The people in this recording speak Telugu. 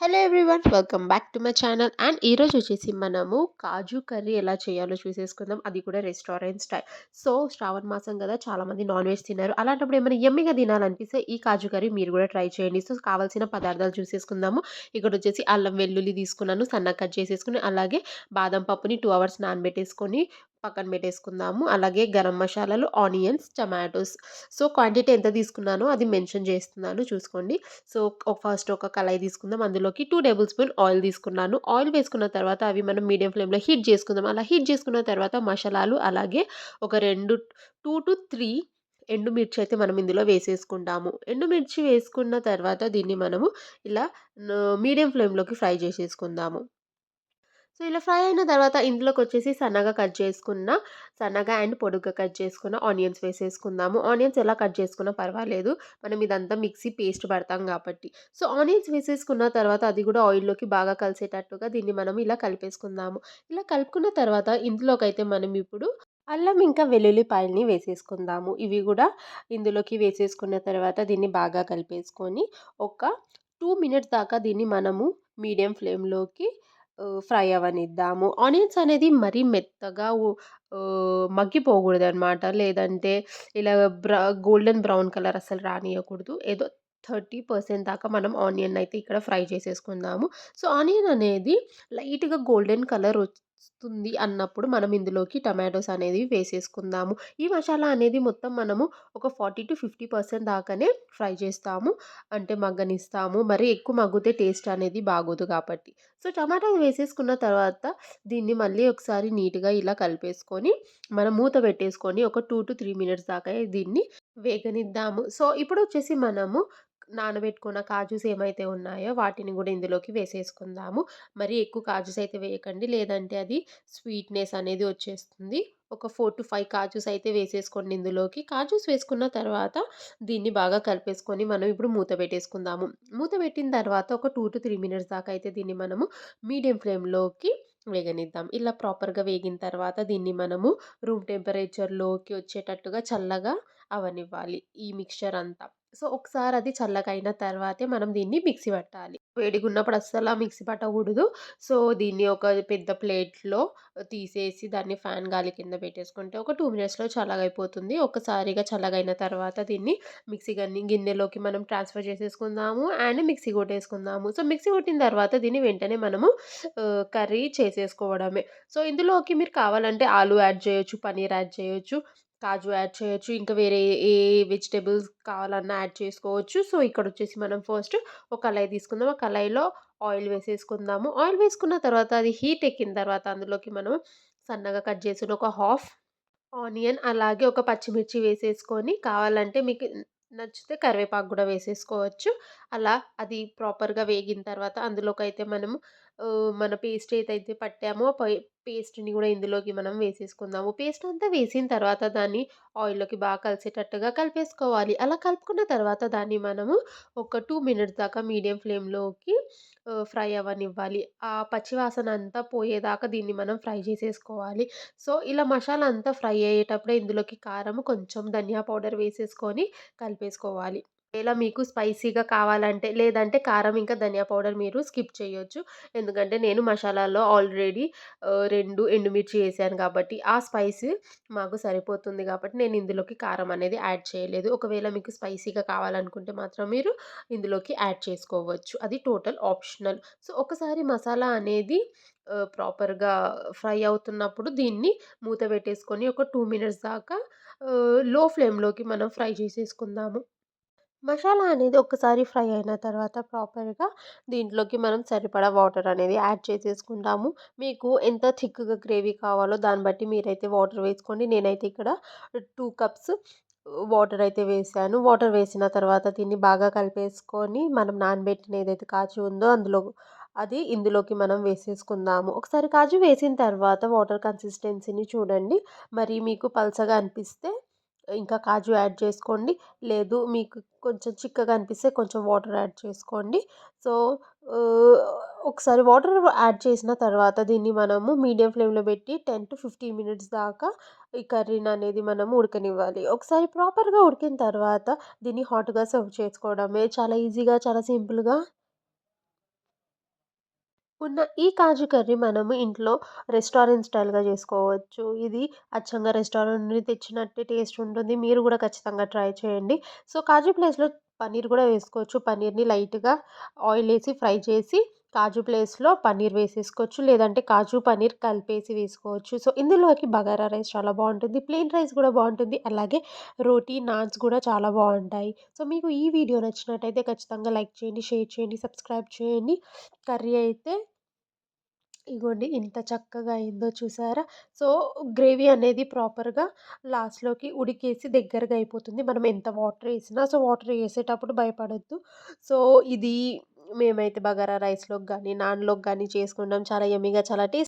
Hello everyone welcome back to my channel and ఈరోజు వచ్చేసి మనము కాజు కర్రీ ఎలా చేయాలో చూసేసుకుందాం. అది కూడా రెస్టారెంట్ స్టైల్ సో శ్రావణ మాసం కదా చాలామంది నాన్ వెజ్ తిన్నారు. అలాంటప్పుడు ఏమైనా ఎమ్మిగా తినాలనిపిస్తే ఈ కాజు కర్రీ మీరు కూడా ట్రై చేయండి. సో కావాల్సిన పదార్థాలు చూసేసుకుందాము. ఇక్కడ వచ్చేసి అల్లం వెల్లుల్లి తీసుకున్నాను సన్న కట్ చేసేసుకుని అలాగే బాదం పప్పుని టూ అవర్స్ నానబెట్టేసుకొని పక్కన పెట్టేసుకుందాము. అలాగే గరం మసాలాలు ఆనియన్స్ టమాటోస్. సో క్వాంటిటీ ఎంత తీసుకున్నానో అది మెన్షన్ చేస్తున్నాను చూసుకోండి. సో ఫస్ట్ ఒక కళాయి తీసుకుందాం. అందులోకి టూ టేబుల్ స్పూన్ ఆయిల్ తీసుకున్నాను. ఆయిల్ వేసుకున్న తర్వాత అవి మనం మీడియం ఫ్లేమ్లో హీట్ చేసుకుందాం. అలా హీట్ చేసుకున్న తర్వాత మసాలాలు అలాగే ఒక రెండు టూ టు త్రీ ఎండుమిర్చి అయితే మనం ఇందులో వేసేసుకుంటాము. ఎండుమిర్చి వేసుకున్న తర్వాత దీన్ని మనము ఇలా మీడియం ఫ్లేమ్లోకి ఫ్రై చేసేసుకుందాము. సో ఇలా ఫ్రై అయిన తర్వాత ఇందులోకి వచ్చేసి సన్నగా కట్ చేసుకున్న సన్నగా అండ్ పొడుగ్గా కట్ చేసుకున్న ఆనియన్స్ వేసేసుకుందాము. ఆనియన్స్ ఎలా కట్ చేసుకున్నా పర్వాలేదు. మనం ఇదంతా మిక్సీ పేస్ట్ పడతాం కాబట్టి. సో ఆనియన్స్ వేసేసుకున్న తర్వాత అది కూడా ఆయిల్లోకి బాగా కలిసేటట్టుగా దీన్ని మనం ఇలా కలిపేసుకుందాము. ఇలా కలుపుకున్న తర్వాత ఇందులోకైతే మనం ఇప్పుడు అల్లం ఇంకా వెల్లుల్లిపాయల్ని వేసేసుకుందాము. ఇవి కూడా ఇందులోకి వేసేసుకున్న తర్వాత దీన్ని బాగా కలిపేసుకొని ఒక టూ మినిట్స్ దాకా దీన్ని మనము మీడియం ఫ్లేమ్లోకి ఫ్రై అవ్వనిద్దాము ఆనియన్స్ అనేది మరీ మెత్తగా మగ్గిపోకూడదనమాట. లేదంటే ఇలా బ్ర గోల్డెన్ బ్రౌన్ కలర్ అసలు రానియకూడదు. ఏదో థర్టీ పర్సెంట్ దాకా మనం ఆనియన్ అయితే ఇక్కడ ఫ్రై చేసేసుకుందాము. సో ఆనియన్ అనేది లైట్గా గోల్డెన్ కలర్ వస్తుంది అన్నప్పుడు మనం ఇందులోకి టమాటోస్ అనేది వేసేసుకుందాము. ఈ మసాలా అనేది మొత్తం మనము ఒక ఫార్టీ టు ఫిఫ్టీ పర్సెంట్ దాకానే ఫ్రై చేస్తాము. అంటే మగ్గనిస్తాము. మరి ఎక్కువ మగ్గితే టేస్ట్ అనేది బాగోదు కాబట్టి. సో టమాటా వేసేసుకున్న తర్వాత దీన్ని మళ్ళీ ఒకసారి నీట్గా ఇలా కలిపేసుకొని మనం మూత పెట్టేసుకొని ఒక టూ టు త్రీ మినిట్స్ దాకా దీన్ని వేగనిద్దాము. సో ఇప్పుడు వచ్చేసి మనము నానబెట్టుకున్న కాజుస్ ఏమైతే ఉన్నాయో వాటిని కూడా ఇందులోకి వేసేసుకుందాము. మరి ఎక్కువ కాజుస్ అయితే వేయకండి. లేదంటే అది స్వీట్నెస్ అనేది వచ్చేస్తుంది. ఒక ఫోర్ టు ఫైవ్ కాజుస్ అయితే వేసేసుకోండి ఇందులోకి. కాజుస్ వేసుకున్న తర్వాత దీన్ని బాగా కలిపేసుకొని మనం ఇప్పుడు మూత పెట్టేసుకుందాము. మూత పెట్టిన తర్వాత ఒక టూ టు త్రీ మినిట్స్ దాకా అయితే దీన్ని మనము మీడియం ఫ్లేమ్లోకి వేగనిద్దాం. ఇలా ప్రాపర్గా వేగిన తర్వాత దీన్ని మనము రూమ్ టెంపరేచర్లోకి వచ్చేటట్టుగా చల్లగా అవనివ్వాలి ఈ మిక్చర్ అంతా. సో ఒకసారి అది చల్లగైన తర్వాతే మనం దీన్ని మిక్సీ పట్టాలి. వేడిగా ఉన్నప్పుడు అస్సలు మిక్సీ పట్టకూడదు. సో దీన్ని ఒక పెద్ద ప్లేట్లో తీసేసి దాన్ని ఫ్యాన్ గాలి కింద పెట్టేసుకుంటే ఒక టూ మినిట్స్లో చల్లగైపోతుంది. ఒకసారిగా చల్లగైన తర్వాత దీన్ని మిక్సీ గన్ని గిన్నెలోకి మనం ట్రాన్స్ఫర్ చేసేసుకుందాము అండ్ మిక్సీ కొట్టేసుకుందాము. సో మిక్సీ కొట్టిన తర్వాత దీన్ని వెంటనే మనము కర్రీ చేసేసుకోవడమే. సో ఇందులోకి మీరు కావాలంటే ఆలు యాడ్ చేయొచ్చు పన్నీర్ యాడ్ చేయొచ్చు. కాజు యాడ్ చేయొచ్చు. ఇంకా వేరే ఏ వెజిటేబుల్స్ కావాలన్నా యాడ్ చేసుకోవచ్చు. సో ఇక్కడ వచ్చేసి మనం ఫస్ట్ ఒక కళాయి తీసుకుందాం. ఆ కళాయిలో ఆయిల్ వేసేసుకుందాము. ఆయిల్ వేసుకున్న తర్వాత అది హీట్ ఎక్కిన తర్వాత అందులోకి మనం సన్నగా కట్ చేసిన ఒక హాఫ్ ఆనియన్ అలాగే ఒక పచ్చిమిర్చి వేసేసుకొని కావాలంటే మీకు నచ్చితే కరివేపాకు కూడా వేసేసుకోవచ్చు. అలా అది ప్రాపర్గా వేగిన తర్వాత అందులోకి అయితే మనము మన పేస్ట్ ఏదైతే పట్టామో పేస్ట్ని కూడా ఇందులోకి మనం వేసేసుకుందాము. పేస్ట్ అంతా వేసిన తర్వాత దాన్ని ఆయిల్లోకి బాగా కలిసేటట్టుగా కలిపేసుకోవాలి. అలా కలుపుకున్న తర్వాత దాన్ని మనము ఒక టూ మినిట్స్ దాకా మీడియం ఫ్లేమ్లోకి ఫ్రై అవ్వనివ్వాలి. ఆ పచ్చివాసన అంతా పోయేదాకా దీన్ని మనం ఫ్రై చేసేసుకోవాలి. సో ఇలా మసాలా అంతా ఫ్రై అయ్యేటప్పుడే ఇందులోకి కారం కొంచెం ధనియా పౌడర్ వేసేసుకొని కలిపేసుకోవాలి. ఒకవేళ మీకు స్పైసీగా కావాలంటే లేదంటే కారం ఇంకా ధనియా పౌడర్ మీరు స్కిప్ చేయొచ్చు. ఎందుకంటే నేను మసాలాలో ఆల్రెడీ రెండు ఎండుమిర్చి వేసాను కాబట్టి ఆ స్పైస్ మాకు సరిపోతుంది కాబట్టి నేను ఇందులోకి కారం అనేది యాడ్ చేయలేదు. ఒకవేళ మీకు స్పైసీగా కావాలనుకుంటే మాత్రం మీరు ఇందులోకి యాడ్ చేసుకోవచ్చు. అది టోటల్ ఆప్షనల్. సో ఒకసారి మసాలా అనేది ప్రాపర్గా ఫ్రై అవుతున్నప్పుడు దీన్ని మూత పెట్టేసుకొని ఒక టూ మినిట్స్ దాకా లో ఫ్లేమ్లోకి మనం ఫ్రై చేసేసుకుందాము. మసాలా అనేది ఒక్కసారి ఫ్రై అయిన తర్వాత ప్రాపర్గా దీంట్లోకి మనం సరిపడా వాటర్ అనేది యాడ్ చేసేసుకుంటాము. మీకు ఎంత థిక్గా గ్రేవీ కావాలో దాన్ని బట్టి మీరైతే వాటర్ వేసుకోండి. నేనైతే ఇక్కడ టూ కప్స్ వాటర్ అయితే వేసాను. వాటర్ వేసిన తర్వాత దీన్ని బాగా కలిపేసుకొని మనం నానబెట్టిన ఏదైతే కాచి ఉందో అందులో అది ఇందులోకి మనం వేసేసుకుందాము. ఒకసారి కాజు వేసిన తర్వాత వాటర్ కన్సిస్టెన్సీని చూడండి. మరి మీకు పల్చగా అనిపిస్తే ఇంకా కాజు యాడ్ చేసుకోండి. లేదు మీకు కొంచెం చిక్కగా అనిపిస్తే కొంచెం వాటర్ యాడ్ చేసుకోండి. సో ఒకసారి వాటర్ యాడ్ చేసిన తర్వాత దీన్ని మనము మీడియం ఫ్లేమ్లో పెట్టి టెన్ టు ఫిఫ్టీన్ మినిట్స్ దాకా ఈ కర్రీని అనేది మనము ఉడకనివ్వాలి. ఒకసారి ప్రాపర్గా ఉడికిన తర్వాత దీన్ని హాట్గా సర్వ్ చేసుకోవడమే చాలా ఈజీగా చాలా సింపుల్గా ఉన్న ఈ కాజు కర్రీ మనము ఇంట్లో రెస్టారెంట్ స్టైల్‌గా చేసుకోవచ్చు. ఇది అచ్చంగా రెస్టారెంట్ నుండి తెచ్చినట్టే టేస్ట్ ఉంటుంది. మీరు కూడా ఖచ్చితంగా ట్రై చేయండి. సో, కాజు ప్లేస్‌లో పన్నీర్ కూడా వేసుకోవచ్చు. పన్నీర్‌ని లైట్‌గా ఆయిల్ వేసి ఫ్రై చేసి కాజు ప్లేస్‌లో పన్నీర్ వేసేసుకోవచ్చు. లేదంటే కాజు, పన్నీర్ కలిపేసి వేసుకోవచ్చు. సో, ఇందులోకి బగారా రైస్ చాలా బాగుంటుంది ప్లెయిన్ రైస్ కూడా బాగుంటుంది అలాగే రోటీ, నాన్స్ కూడా చాలా బాగుంటాయి సో, మీకు ఈ వీడియో నచ్చినట్టయితే ఖచ్చితంగా లైక్ చేయండి, షేర్ చేయండి, సబ్స్క్రైబ్ చేయండి. కర్రీ అయితే ఇగోండి ఇంత చక్కగా అయిందో చూసారా? సో, గ్రేవీ అనేది ప్రాపర్‌గా లాస్ట్‌లోకి ఉడికేసి దగ్గరగా అయిపోతుంది. మనం ఎంత వాటర్ వేసినా సో, వాటర్ వేసేటప్పుడు భయపడొద్దు. సో, ఇది మేమైతే బగారా రైస్‌లోకి కానీ నాన్‌లోకి కానీ చేసుకుంటాం చాలా ఎమ్మిగా చాలా టేస్ట్